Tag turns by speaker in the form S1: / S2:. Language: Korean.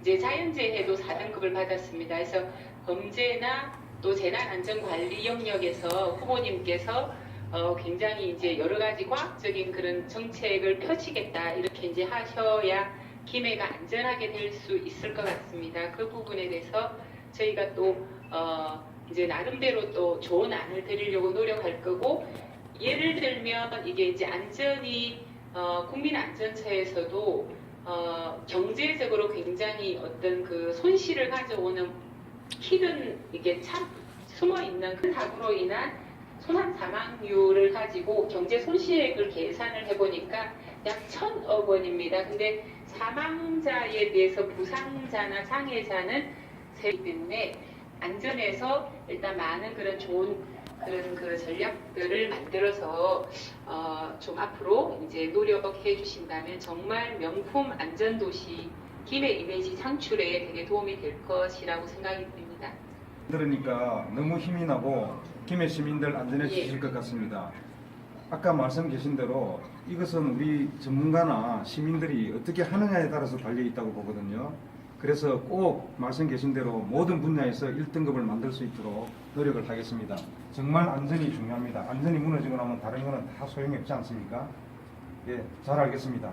S1: 이제 자연재해도 4등급을 받았습니다. 그래서 범죄나 또 재난안전관리 영역에서 후보님께서 어, 굉장히 이제 여러 가지 과학적인 그런 정책을 펼치겠다 이렇게 이제 하셔야 김해가 안전하게 될 수 있을 것 같습니다. 그 부분에 대해서 저희가 또 어, 이제 나름대로 또 좋은 안을 드리려고 노력할 거고 예를 들면 이게 이제 안전이 어, 국민 안전처에서도 어, 경제적으로 굉장히 어떤 그 손실을 가져오는 킬은 이게 참 숨어 있는 큰 사고로 인한 소상 사망률을 가지고 경제 손실액을 계산을 해보니까 약 천억 원입니다. 근데 사망자에 비해서 부상자나 장애자는 세기 때문에 안전에서 일단 많은 그런 좋은 그런 그 전략들을 만들어서 어, 좀 앞으로 이제 노력해 주신다면 정말 명품 안전 도시 김해 이미지 창출에 되게 도움이 될 것이라고 생각이 듭니다.
S2: 들으니까 너무 힘이 나고 김해 시민들 안전해지실
S1: 예.
S2: 것 같습니다. 아까 말씀 계신 대로 이것은 우리 전문가나 시민들이 어떻게 하느냐에 따라서 달려 있다고 보거든요. 그래서 꼭 말씀 계신 대로 모든 분야에서 1등급을 만들 수 있도록 노력을 하겠습니다. 정말 안전이 중요합니다. 안전이 무너지고 나면 다른 거는 다 소용이 없지 않습니까? 예, 잘 알겠습니다.